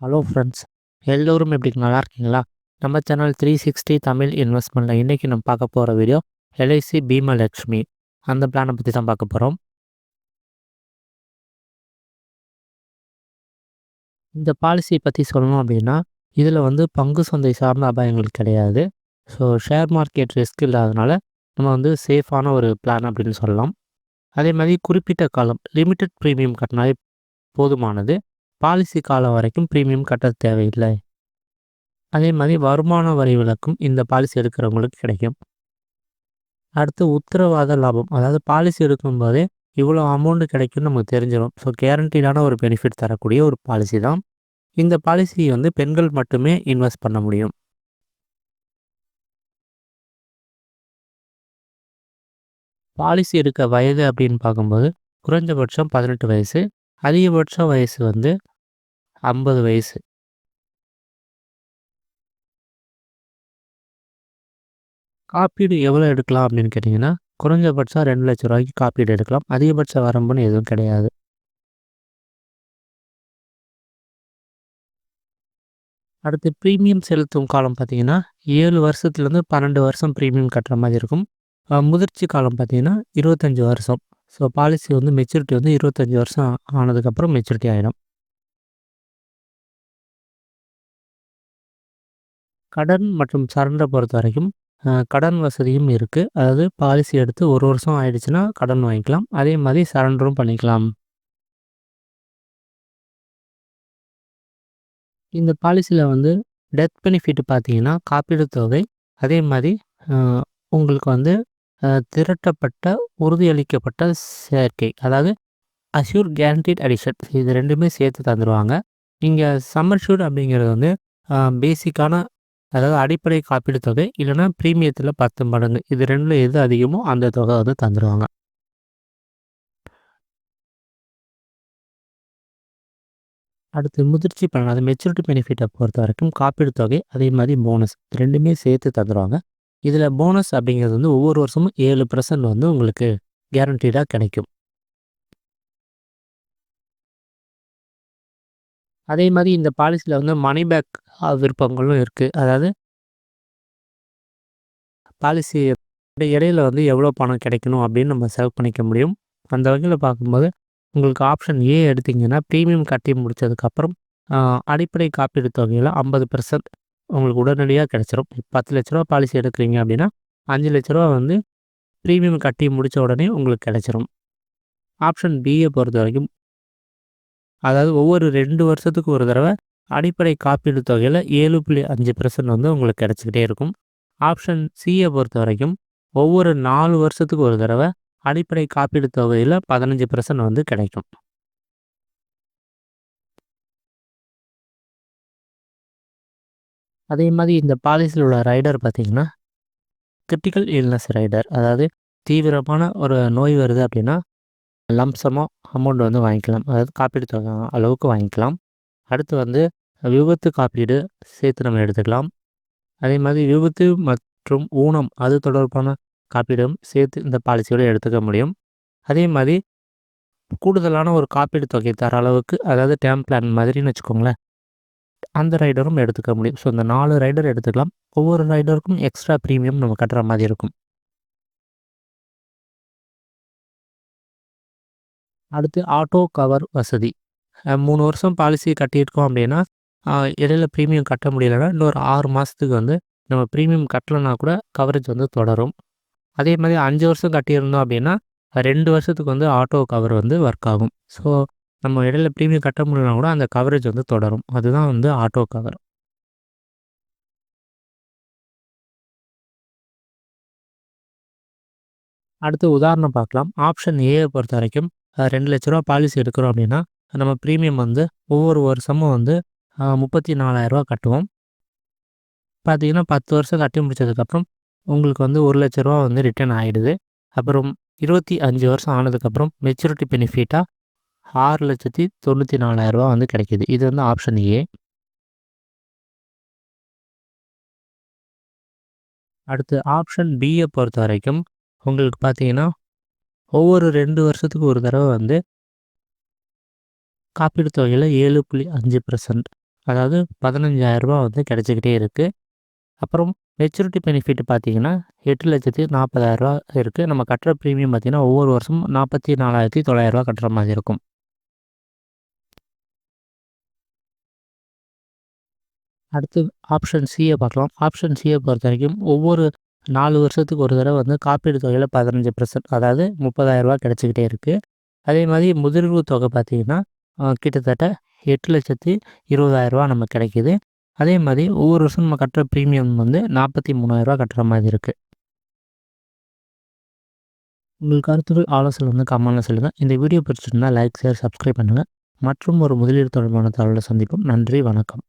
Hello friends எல்லோரும் எப்படி நல்லா இருக்கீங்களா? நம்ம சேனல் த்ரீ சிக்ஸ்டி தமிழ் இன்வெஸ்ட்மெண்ட்டில் இன்றைக்கி நம்ம பார்க்க போகிற வீடியோ எல்ஐசி பீமலக்ஷ்மி. அந்த பிளானை பற்றி தான் பார்க்க போகிறோம் இந்த பாலிசி பற்றி சொல்லணும் அப்படின்னா இதில் வந்து பங்கு சந்தை சார்ந்த அபாயங்கள் கிடையாது. ஸோ ஷேர் மார்க்கெட் ரிஸ்க் இல்லாதனால நம்ம வந்து சேஃபான ஒரு பிளான் அப்படின்னு சொல்லலாம். அதே மாதிரி குறிப்பிட்ட காலம் லிமிட்டட் ப்ரீமியம் கட்டினாலே போதுமானது. பாலிசி காலம் வரைக்கும் ப்ரீமியம் கட்ட தேவையில்லை. அதே மாதிரி வருமான வரி விலக்கும் இந்த பாலிசி எடுக்கிறவங்களுக்கு கிடைக்கும். அடுத்து உத்தரவாத லாபம். அதாவது பாலிசி எடுக்கும்போதே இவ்வளோ அமௌண்ட்டு கிடைக்கும்னு நமக்கு தெரிஞ்சிடும் ஸோ கேரண்டீடான ஒரு பெனிஃபிட் தரக்கூடிய ஒரு பாலிசி தான். இந்த பாலிசி வந்து பெண்கள் மட்டுமே இன்வெஸ்ட் பண்ண முடியும். பாலிசி எடுக்க வயது அப்படின்னு பார்க்கும்போது குறைஞ்சபட்சம் பதினெட்டு வயசு. அதிகபட்ச வயசு வந்து ஐம்பது வயசு. காப்பீடு எவ்வளோ எடுக்கலாம் அப்படின்னு கேட்டிங்கன்னா குறைஞ்சபட்சம் ரெண்டு லட்ச ரூபாய்க்கு காப்பீடு எடுக்கலாம். அதிகபட்ச வரம்புன்னு எதுவும் கிடையாது. அடுத்து ப்ரீமியம் செலுத்தும் காலம் பார்த்தீங்கன்னா ஏழு வருஷத்துலேருந்து பன்னெண்டு வருஷம் ப்ரீமியம் கட்டுற மாதிரி இருக்கும். முதிர்ச்சி காலம் பார்த்தீங்கன்னா இருபத்தஞ்சி வருஷம். ஸோ பாலிசி வந்து மெச்சூரிட்டி வந்து இருபத்தஞ்சி வருஷம் ஆனதுக்கப்புறம் மெச்சூரிட்டி ஆகிடும் கடன் மற்றும் சரண்டரை பொறுத்த வரைக்கும் கடன் வசதியும் இருக்குது அதாவது பாலிசி எடுத்து ஒரு வருஷம் ஆயிடுச்சுன்னா கடன் வாங்கிக்கலாம். அதே மாதிரி சரண்டரும் பண்ணிக்கலாம். இந்த பாலிசியில் வந்து டெத் பெனிஃபிட் பார்த்தீங்கன்னா காப்பீடு தொகை அதே மாதிரி உங்களுக்கு வந்து திரட்டப்பட்ட உறுதியளிக்கப்பட்ட சேர்க்கை அதாவது அஷ்யூர் கேரண்டீட் அடிஷன் இது ரெண்டுமே சேர்த்து தந்துடுவாங்க இங்கே சம்மர்ஷூர் அப்படிங்கிறது வந்து பேசிக்கான அதாவது அடிப்படை காப்பீடு தொகை இல்லைன்னா ப்ரீமியத்தில் பத்து மடங்கு. இது ரெண்டில் எது அதிகமோ அந்த தொகை வந்து தந்துடுவாங்க அடுத்து முதிர்ச்சி பலன். அது மெச்சூரிட்டி பெனிஃபிட்டை பொறுத்த வரைக்கும் காப்பீடு தொகை அதே மாதிரி போனஸ் ரெண்டுமே சேர்த்து தந்துடுவாங்க இதில் போனஸ் அப்படிங்கிறது வந்து ஒவ்வொரு வருஷமும் ஏழு பர்சன்ட் வந்து உங்களுக்கு கேரண்டீடாக கிடைக்கும். அதே மாதிரி இந்த பாலிசியில் வந்து மணி பேக் விருப்பங்களும் இருக்குது அதாவது பாலிசி இடையில வந்து எவ்வளோ பணம் கிடைக்கணும் அப்படின்னு நம்ம செலவு பண்ணிக்க முடியும். அந்த வகையில் பார்க்கும்போது உங்களுக்கு ஆப்ஷன் ஏ எடுத்திங்கன்னா ப்ரீமியம் கட்டி முடித்ததுக்கப்புறம் அடிப்படை காப்பீடு தொகையில் ஐம்பது பெர்சன்ட் உங்களுக்கு உடனடியாக கிடச்சிரும். பத்து லட்ச ரூபா பாலிசி எடுக்கிறீங்க அப்படின்னா அஞ்சு லட்ச ரூபா வந்து ப்ரீமியம் கட்டி முடித்த உடனே உங்களுக்கு கிடச்சிரும். ஆப்ஷன் பியை பொறுத்த வரைக்கும் அதாவது ஒவ்வொரு ரெண்டு வருஷத்துக்கு ஒரு தடவை அடிப்படை காப்பீடு தொகையில் ஏழு புள்ளி அஞ்சு பர்சன்ட் வந்து உங்களுக்கு கிடச்சிக்கிட்டே இருக்கும். ஆப்ஷன் சியை பொறுத்த வரைக்கும் ஒவ்வொரு நாலு வருஷத்துக்கு ஒரு தடவை அடிப்படை காப்பீடு தொகையில் பதினஞ்சு பர்சன்ட் வந்து கிடைக்கும். அதே மாதிரி இந்த பாலிசியில் உள்ள ரைடர் பார்த்திங்கன்னா கிரிட்டிக்கல் இல்னஸ் ரைடர் அதாவது தீவிரமான ஒரு நோய் வருது அப்படின்னா லம்சமாக அமௌண்ட் வந்து வாங்கிக்கலாம். அதாவது காப்பீடு தொகை அளவுக்கு வாங்கிக்கலாம். அடுத்து வந்து விபத்து காப்பீடு சேர்த்து நம்ம எடுத்துக்கலாம். அதே மாதிரி விபத்து மற்றும் ஊனம் அது தொடர்பான காப்பீடும் சேர்த்து இந்த பாலிசியோடு எடுத்துக்க முடியும். அதே மாதிரி கூடுதலான ஒரு காப்பீடு தொகை தர அளவுக்கு அதாவது டேம் பிளான் மாதிரின்னு வச்சுக்கோங்களேன் அந்த ரைடரும் எடுத்துக்க முடியும். ஸோ இந்த நாலு ரைடர் எடுத்துக்கலாம். ஒவ்வொரு ரைடருக்கும் எக்ஸ்ட்ரா ப்ரீமியம் நம்ம கட்டுற மாதிரி இருக்கும். அடுத்து ஆட்டோ கவர் வசதி. மூணு வருஷம் பாலிசி கட்டியிருக்கோம் அப்படின்னா இடையில ப்ரீமியம் கட்ட முடியலைன்னா இன்னொரு ஆறு மாதத்துக்கு வந்து நம்ம ப்ரீமியம் கட்டலைன்னா கூட கவரேஜ் வந்து தொடரும். அதே மாதிரி அஞ்சு வருஷம் கட்டியிருந்தோம் அப்படின்னா ரெண்டு வருஷத்துக்கு வந்து ஆட்டோ கவர் வந்து ஒர்க் ஆகும். ஸோ நம்ம இடையில ப்ரீமியம் கட்ட முடியலனா கூட அந்த கவரேஜ் வந்து தொடரும். அதுதான் வந்து ஆட்டோ கவர் அடுத்து உதாரணம் பார்க்கலாம். ஆப்ஷன் ஏயை பொறுத்த வரைக்கும் ரெண்டு லட்ச ரூபா பாலிசி எடுக்கிறோம் அப்படின்னா நம்ம ப்ரீமியம் வந்து ஒவ்வொரு வருஷமும் வந்து முப்பத்தி நாலாயிரரூவா கட்டுவோம். பார்த்தீங்கன்னா பத்து வருஷம் கட்டி முடிச்சதுக்கப்புறம் உங்களுக்கு வந்து ஒரு லட்ச ரூபா வந்து ரிட்டர்ன் ஆகிடுது அப்புறம் இருபத்தி அஞ்சு வருஷம் ஆனதுக்கப்புறம் மெச்சூரிட்டி பெனிஃபிட்டாக ஆறு லட்சத்தி தொண்ணூற்றி நாலாயிரரூபா வந்து கிடைக்கிது. இது வந்து ஆப்ஷன் ஏ அடுத்து ஆப்ஷன் பியை பொறுத்த வரைக்கும் உங்களுக்கு பார்த்தீங்கன்னா ஒவ்வொரு ரெண்டு வருஷத்துக்கு ஒரு தடவை வந்து காப்பீடு தொகையில் ஏழு புள்ளி அஞ்சு பர்சன்ட் அதாவது பதினஞ்சாயிரரூபா வந்து கிடச்சிக்கிட்டே இருக்குது அப்புறம் மெச்சூரிட்டி பெனிஃபிட் பார்த்தீங்கன்னா எட்டு லட்சத்தி நாற்பதாயிரரூபா இருக்குது நம்ம கட்டுற ப்ரீமியம் பார்த்திங்கன்னா ஒவ்வொரு வருஷமும் நாற்பத்தி நாலாயிரத்தி தொள்ளாயிரரூபா கட்டுற மாதிரி இருக்கும். அடுத்து ஆப்ஷன் சியை பார்க்கலாம். ஆப்ஷன் சியை பொறுத்த வரைக்கும் ஒவ்வொரு நாலு வருஷத்துக்கு ஒரு தடவை வந்து காப்பீடு தொகையில் பதினஞ்சு பர்சன்ட் அதாவது முப்பதாயிரரூபா கிடச்சிக்கிட்டே இருக்குது அதே மாதிரி முதிர்வு தொகை பார்த்திங்கன்னா கிட்டத்தட்ட எட்டு லட்சத்தி இருபதாயிரரூபா நமக்கு கிடைக்கிது. அதே மாதிரி ஒவ்வொரு வருஷம் நம்ம கட்டுற ப்ரீமியம் வந்து நாற்பத்தி மூணாயிரரூபா கட்டுற மாதிரி இருக்குது உங்களுக்கு கருத்து ஆலோசனை வந்து கமெண்ட்டில் சொல்லுங்கள் இந்த வீடியோ பிடிச்சிருந்தால் லைக் ஷேர் சப்ஸ்கிரைப் பண்ணுங்கள் மற்றும் ஒரு முதலீடு தொடர்பான தகவலை சந்திப்போம். நன்றி வணக்கம்.